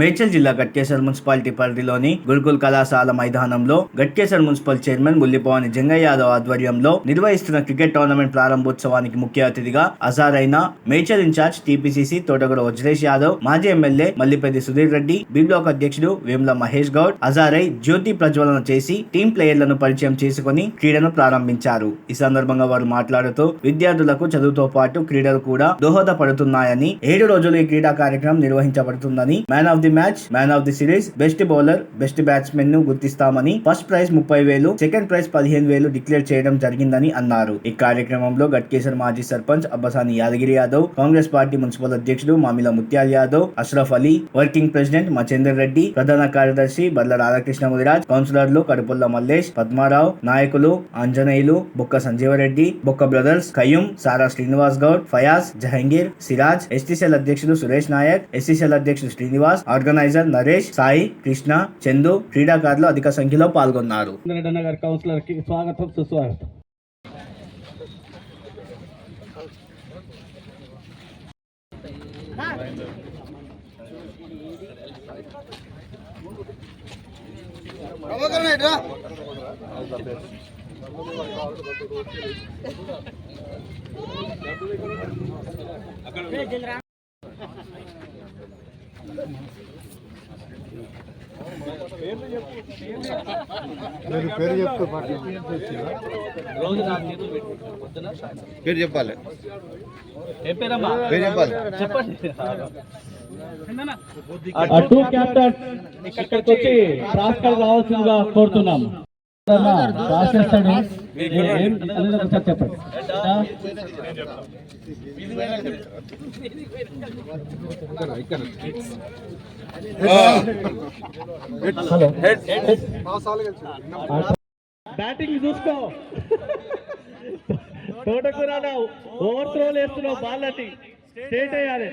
మేడ్చల్ జిల్లా గట్కేసర్ మున్సిపాలిటీ పరిధిలోని గురుకుల్ కళాశాల మైదానంలో గట్కేసర్ మున్సిపల్ చైర్మన్ ముల్లిపోని జంగయ్య యాదవ్ ఆధ్వర్యంలో నిర్వహిస్తున్న క్రికెట్ టోర్నమెంట్ ప్రారంభోత్సవానికి ముఖ్య అతిథిగా అజారైన మేడ్చల్ ఇన్ఛార్జ్ టీపీసీసీ తోటగూడ వజ్రేష్ యాదవ్ మాజీ MLA Mallipeddi Sudhir Reddy B block అధ్యక్షుడు వేముల మహేష్ గౌడ్ హజారై జ్యోతి ప్రజ్వలన చేసి టీం ప్లేయర్లను పరిచయం చేసుకుని క్రీడను ప్రారంభించారు. ఈ సందర్భంగా వారు మాట్లాడుతూ విద్యార్థులకు చదువుతో పాటు క్రీడలు కూడా దోహదపడుతున్నాయని ఏడు రోజులు ఈ క్రీడా కార్యక్రమం నిర్వహించబడుతుందని man of the match man of the series best bowler best బ్యాట్స్మెన్ను గుర్తిస్తామని ఫస్ట్ ప్రైజ్ ముప్పై వేలు సెకండ్ ప్రైజ్ పదిహేను వేలు డిక్లేర్ చేయడం జరిగిందని అన్నారు. ఈ కార్యక్రమంలో గట్కేశ్వర్ మాజీ సర్పంచ్ అబ్బసాని యాదగిరి యాదవ్ కాంగ్రెస్ పార్టీ మున్సిపల్ అధ్యక్షుడు మామిల ముత్యాల్ యాదవ్ అష్రఫ్ అలీ వర్కింగ్ ప్రెసిడెంట్ మచేందర్ రెడ్డి ప్రధాన కార్యదర్శి బర్ల రాధాకృష్ణ ముదిరాజ్ కౌన్సిలర్లు కడుపుల్ల మల్లేష్ పద్మారావు నాయకులు ఆంజనేయులు బొక్క సంజీవరెడ్డి బొక్క బ్రదర్స్ కయ్యూం సారా శ్రీనివాస్ గౌడ్ ఫయాజ్ జహంగీర్ సిరాజ్ ఎస్టీసీఎల్ అధ్యక్షుడు సురేష్ నాయక్ ఎస్టీసీఎల్ అధ్యక్షుడు శ్రీనివాస్ ఆర్గనైజర్ నరేష్ సాయి కృష్ణ చందు క్రీడాకారులు అధిక సంఖ్యలో పాల్గొన్నారు. రెడ్డి కౌన్సిలర్కి స్వాగతం సుస్వాగతం. మీరు పేరు చెప్తూ రోజు నా. పొద్దున. పేరు చెప్పాలి ఏం పేరమ్మా పేరు చెప్పాలి చెప్పండి ఆ టూ క్యాప్టెన్ ఇక్కడికి వచ్చి ప్రాస్కర్ రావాల్సిందిగా కోరుతున్నాం రాసేస్తాడు ఏం అనేది ఒకసారి చెప్పండి. హలో. బ్యాటింగ్ చూసుకో. తోటకూర ఓవర్ త్రోలు వేస్తున్నావు బాల్లటి స్టేట్ అయ్యాలి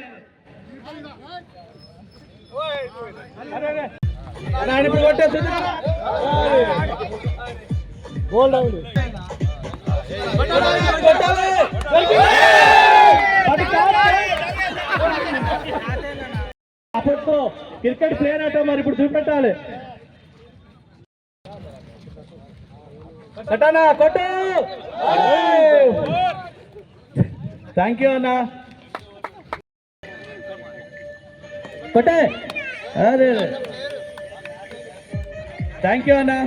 అరే, అరే. అరే, ఆయన ఇప్పుడు కొట్టేస్తుంది. బోల్డ్ అవును. కొట్టాలి. అది కాదు. అప్పట్లో క్రికెట్ ప్లేయర్ అట మరి ఇప్పుడు చూపెట్టాలి కట్టానా కొట్టు థ్యాంక్ యూ అన్నా కొట్టే అదే థ్యాంక్ యూ అన్నా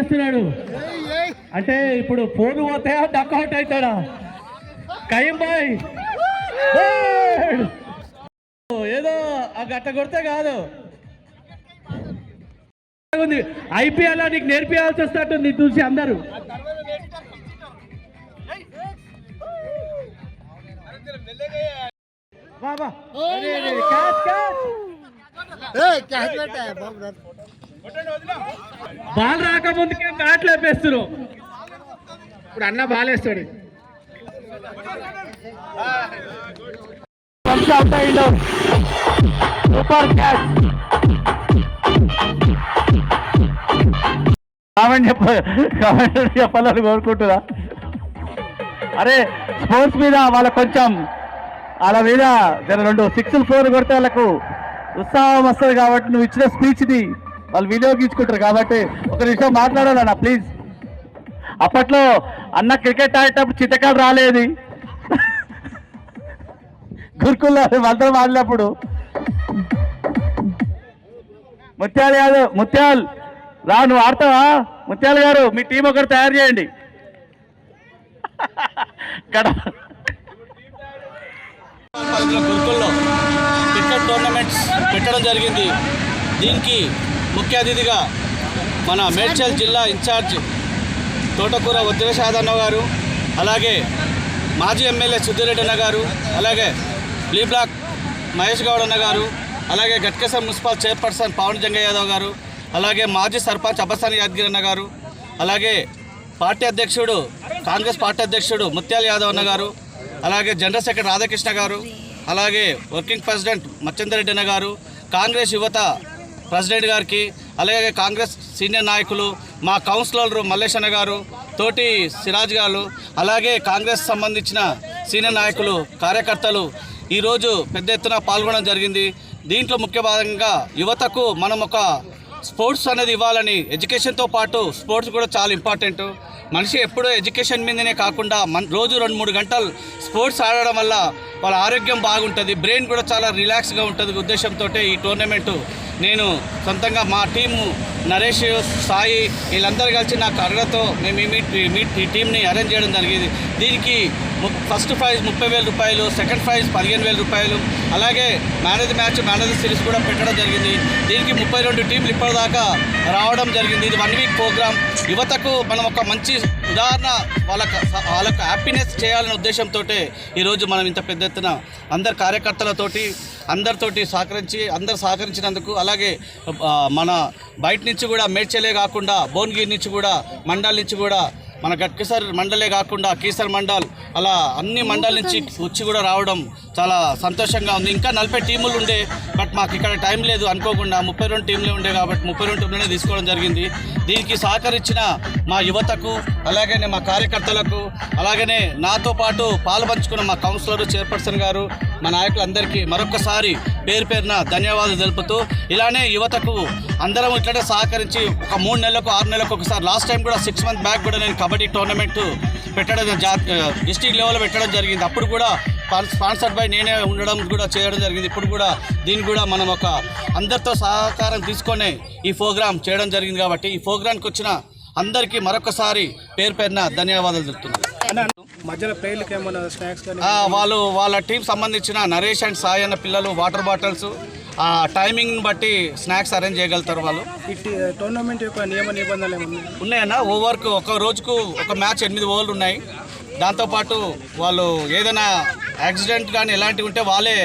చేస్తున్నాడు. అంటే ఇప్పుడు ఫోన్ పోతాయా డక్ అవుట్ అవుతాడా? కయ్యం బాయ్! ఏదో ఆ గట్ట కొడితే కాదు. ఉంది ఐపీఎల్ నీకు నేర్పియాల్సి వస్తట్టుంది చూసి అందరూ. అరే, అరే, క్యాచ్, క్యాచ్. బాల్ రాకముందుకే బ్యాట్ లేపేస్తున్నారు ఇప్పుడు అన్న బాలేస్తాడు సూపర్ క్యాచ్ కామెంట్ చెప్ప కామెంట్ చెప్పాలని కోరుకుంటున్నా. అరే స్పోర్ట్స్ మీద వాళ్ళ కొంచెం వాళ్ళ మీద రెండు సిక్స్ ఫోర్ కొడితే వాళ్ళకు ఉత్సాహం వస్తుంది కాబట్టి నువ్వు ఇచ్చిన స్పీచ్ని వాళ్ళు వినియోగించుకుంటారు కాబట్టి ఒక నిమిషం మాట్లాడాలన్నా ప్లీజ్ అప్పట్లో అన్న క్రికెట్ ఆడేటప్పుడు చిత్తకాలు రాలేదు. గురుకుల్లో వాళ్ళతో ఆడినప్పుడు. ముత్యాలు కాదు ముత్యాల్ రా నువ్వు ఆడతావా? ముత్యాలు గారు మీ టీం ఒకటి తయారు చేయండి. గడ- గురుకుల్లో క్రికెట్ టోర్నమెంట్స్ పెట్టడం జరిగింది. దీనికి ముఖ్య అతిథిగా మన మేడ్చల్ జిల్లా ఇన్ఛార్జ్ తోటకూర వద్రేషాదన్న గారు అలాగే మాజీ ఎమ్మెల్యే సుద్దిరెడ్డి అన్న గారు అలాగే బ్లీ బ్లాక్ మహేష్ గౌడ్ అన్న గారు అలాగే గట్కేశ్వర మున్సిపల్ చైర్పర్సన్ పవన్ జంగ యాదవ్ గారు అలాగే మాజీ సర్పంచ్ అబ్బసాని యాదగిరి అన్న గారు అలాగే పార్టీ అధ్యక్షుడు కాంగ్రెస్ పార్టీ అధ్యక్షుడు ముత్యాల యాదవ్ అన్న గారు అలాగే జనరల్ సెక్రటరీ రాధాకృష్ణ గారు అలాగే వర్కింగ్ ప్రెసిడెంట్ మచ్చందరెడ్డి అన్న గారు కాంగ్రెస్ యువత ప్రెసిడెంట్ గారికి అలాగే కాంగ్రెస్ సీనియర్ నాయకులు మా కౌన్సిలర్ మల్లేశన్న గారు తోటి సిరాజ్ గారు అలాగే కాంగ్రెస్ సంబంధించిన సీనియర్ నాయకులు కార్యకర్తలు ఈరోజు పెద్ద ఎత్తున పాల్గొనడం జరిగింది. దీంట్లో ముఖ్య భాగంగా యువతకు మనం ఒక స్పోర్ట్స్ అనేది ఇవ్వాలని ఎడ్యుకేషన్తో పాటు స్పోర్ట్స్ కూడా చాలా ఇంపార్టెంట్. మనిషి ఎప్పుడూ ఎడ్యుకేషన్ మీదనే కాకుండా మన రోజు రెండు మూడు గంటలు స్పోర్ట్స్ ఆడడం వల్ల వాళ్ళ ఆరోగ్యం బాగుంటుంది బ్రెయిన్ కూడా చాలా రిలాక్స్గా ఉంటుంది ఉద్దేశంతో ఈ టోర్నమెంటు నేను సొంతంగా మా టీము నరేష్ సాయి వీళ్ళందరూ కలిసి నాకు అర్హతో మేము ఈ టీంని అరేంజ్ చేయడం జరిగింది. దీనికి ము- ఫస్ట్ ప్రైజ్ ముప్పై వేల రూపాయలు సెకండ్ ప్రైజ్ పదిహేను వేల రూపాయలు అలాగే man of the match man of the series కూడా పెట్టడం జరిగింది. దీనికి ముప్పై రెండు టీంలు ఇప్పటిదాకా రావడం జరిగింది. ఇది వన్ వీక్ ప్రోగ్రామ్. యువతకు మనం ఒక మంచి ఉదాహరణ వాళ్ళకు వాళ్ళకు హ్యాపీనెస్ చేయాలనే ఉద్దేశంతో ఈరోజు మనం ఇంత పెద్ద ఎత్తున అందరు కార్యకర్తలతోటి అందరితోటి సహకరించి అందరు సహకరించినందుకు అలాగే మన బయట నుంచి కూడా మేడ్చలే కాకుండా భువనగిరి నుంచి కూడా మండల్ నుంచి కూడా మన గట్కసర్ మండలే కాకుండా కీసర్ మండల్ అలా అన్ని మండల నుంచి వచ్చి కూడా రావడం చాలా సంతోషంగా ఉంది. ఇంకా నలభై టీములు ఉండే బట్ మాకు ఇక్కడ టైం లేదు అనుకోకుండా ముప్పై రెండు టీంలే ఉండే కాబట్టి ముప్పై రెండు టీంలోనే తీసుకోవడం జరిగింది. దీనికి సహకరించిన మా యువతకు అలాగనే మా కార్యకర్తలకు అలాగనే నాతో పాటు పాలు పంచుకున్న మా కౌన్సిలర్ చైర్పర్సన్ గారు మా నాయకులందరికీ మరొకసారి పేరు పేరున ధన్యవాదాలు తెలుపుతూ ఇలానే యువతకు అందరం ఇట్లనే సహకరించి ఒక మూడు నెలలకు ఆరు నెలలకు ఒకసారి లాస్ట్ టైం కూడా సిక్స్ మంత్ బ్యాక్ కూడా నేను కబడ్డీ టోర్నమెంట్ పెట్టడం డిస్టిక్ లెవెల్లో పెట్టడం జరిగింది. అప్పుడు కూడా స్పాన్సర్డ్ బై నేనే ఉండడం కూడా చేయడం జరిగింది. ఇప్పుడు కూడా దీన్ని కూడా మనం ఒక అందరితో సహకారం తీసుకొని ఈ ప్రోగ్రామ్ చేయడం జరిగింది కాబట్టి ఈ ప్రోగ్రాంకి వచ్చిన అందరికీ మరొకసారి పేరు పేరున ధన్యవాదాలు తెలుపుతున్నాను. మధ్యలో ప్లేయర్లకి ఏమన్నా స్నాక్స్ కానీ ఆ, వాళ్ళు వాళ్ళ టీం సంబంధించిన నరేష్ అండ్ సాయి అన్న పిల్లలు వాటర్ బాటిల్స్ ఆ టైమింగ్ బట్టి స్నాక్స్ అరేంజ్ చేయగలుగుతారు వాళ్ళు. టోర్నమెంట్ యొక్క నియమ నిబంధనలు ఏమన్నా ఉన్నాయన్న ఓవర్కు ఒక రోజుకు ఒక మ్యాచ్ ఎనిమిది ఓవర్లు ఉన్నాయి. దాంతోపాటు వాళ్ళు ఏదైనా యాక్సిడెంట్ కానీ ఎలాంటివి ఉంటే వాళ్ళే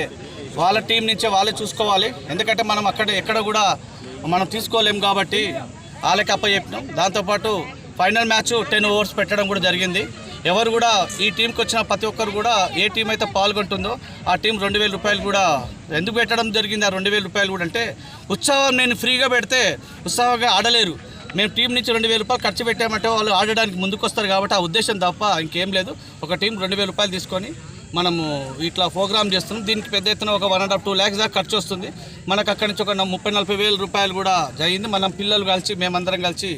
వాళ్ళ టీం నుంచే వాళ్ళే చూసుకోవాలి. ఎందుకంటే మనం అక్కడ ఎక్కడ కూడా మనం తీసుకోలేం కాబట్టి వాళ్ళకి అప్ప చెప్పినాం దాంతోపాటు ఫైనల్ మ్యాచ్ టెన్ ఓవర్స్ పెట్టడం కూడా జరిగింది. ఎవరు కూడా ఈ టీంకి వచ్చిన ప్రతి ఒక్కరు కూడా ఏ టీం అయితే పాల్గొంటుందో ఆ టీం రెండు వేల రూపాయలు కూడా ఎందుకు పెట్టడం జరిగింది? ఆ రెండు వేల రూపాయలు కూడా అంటే ఉత్సవం నేను ఫ్రీగా పెడితే ఉత్సవంగా ఆడలేరు. మేము టీం నుంచి రెండు వేల రూపాయలు ఖర్చు పెట్టామంటే వాళ్ళు ఆడడానికి ముందుకు వస్తారు కాబట్టి ఆ ఉద్దేశం తప్ప ఇంకేం లేదు. ఒక టీం రెండు వేల రూపాయలు తీసుకొని మనము ఇట్లా ప్రోగ్రామ్ చేస్తున్నాం. దీనికి పెద్ద ఎత్తున ఒక one and half two lakhs దాకా ఖర్చు వస్తుంది. మనకు అక్కడి నుంచి ఒక ముప్పై నలభై వేల రూపాయలు కూడా జరిగింది. మనం పిల్లలు కలిసి మేమందరం కలిసి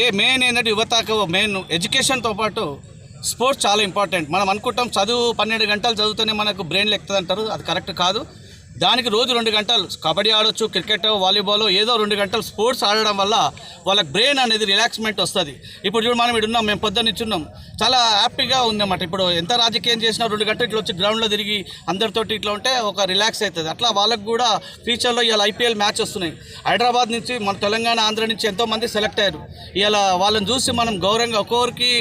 ఏ మెయిన్ ఏంటంటే యువతకు మెయిన్ ఎడ్యుకేషన్తో పాటు స్పోర్ట్స్ చాలా ఇంపార్టెంట్ మనం అనుకుంటాం చదువు పన్నెండు గంటలు చదివితేనే మనకు బ్రెయిన్ లెక్కుతుంది అంటారు అది కరెక్ట్ కాదు. దానికి రోజు రెండు గంటలు కబడ్డీ ఆడొచ్చు క్రికెట్ వాలీబాల్ ఏదో రెండు గంటలు స్పోర్ట్స్ ఆడడం వల్ల వాళ్ళకి బ్రెయిన్ అనేది రిలాక్స్మెంట్ వస్తుంది. ఇప్పుడు చూడు మనం ఇడున్నాం మేము పొద్దున్నున్నాం చాలా హ్యాపీగా ఉందన్నమాట. ఇప్పుడు ఎంత రాజకీయం చేసినా రెండు గంటలు ఇట్లా వచ్చి గ్రౌండ్లో తిరిగి అందరితోటి ఇట్లా ఉంటే ఒక రిలాక్స్ అవుతుంది అట్లా వాళ్ళకు కూడా ఫ్యూచర్లో ఇవాళ ఐపీఎల్ మ్యాచ్ వస్తున్నాయి. హైదరాబాద్ నుంచి మన తెలంగాణ ఆంధ్ర నుంచి ఎంతోమంది సెలెక్ట్ అయ్యారు. ఇవాళ వాళ్ళని చూసి మనం గౌరవంగా ఒక్కొక్కరికి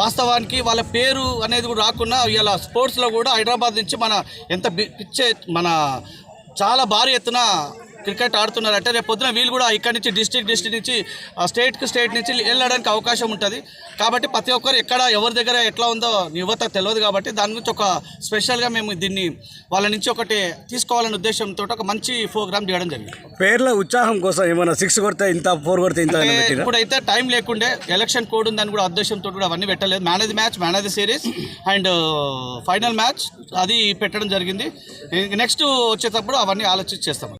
వాస్తవానికి వాళ్ళ పేరు అనేది కూడా రాకుండా ఇవాళ స్పోర్ట్స్లో కూడా హైదరాబాద్ నుంచి మన ఎంత పిచ్చే మన చాలా భారీ ఎత్తున క్రికెట్ ఆడుతున్నారు అంటే రేపు పొద్దున వీళ్ళు కూడా ఇక్కడి నుంచి డిస్ట్రిక్ట్ డిస్ట్రిక్ట్ నుంచి స్టేట్కి స్టేట్ నుంచి వెళ్ళడానికి అవకాశం ఉంటుంది. కాబట్టి ప్రతి ఒక్కరు ఎక్కడ ఎవరి దగ్గర ఎట్లా ఉందో యువత తెలియదు కాబట్టి దాని గురించి ఒక స్పెషల్గా మేము దీన్ని వాళ్ళ నుంచి ఒకటి తీసుకోవాలనే ఉద్దేశంతో ఒక మంచి ప్రోగ్రామ్ చేయడం జరిగింది. పేర్ల ఉత్సాహం కోసం ఏమైనా సిక్స్ కొడితే ఇంత ఫోర్ కొడితే ఇంత ఇప్పుడైతే టైం లేకుండే ఎలక్షన్ కోడ్ ఉందని కూడా ఉద్దేశంతో కూడా అవన్నీ పెట్టలేదు. Man of the match man of the series and final match అది పెట్టడం జరిగింది. నెక్స్ట్ వచ్చేటప్పుడు అవన్నీ ఆలోచించి చేస్తాం.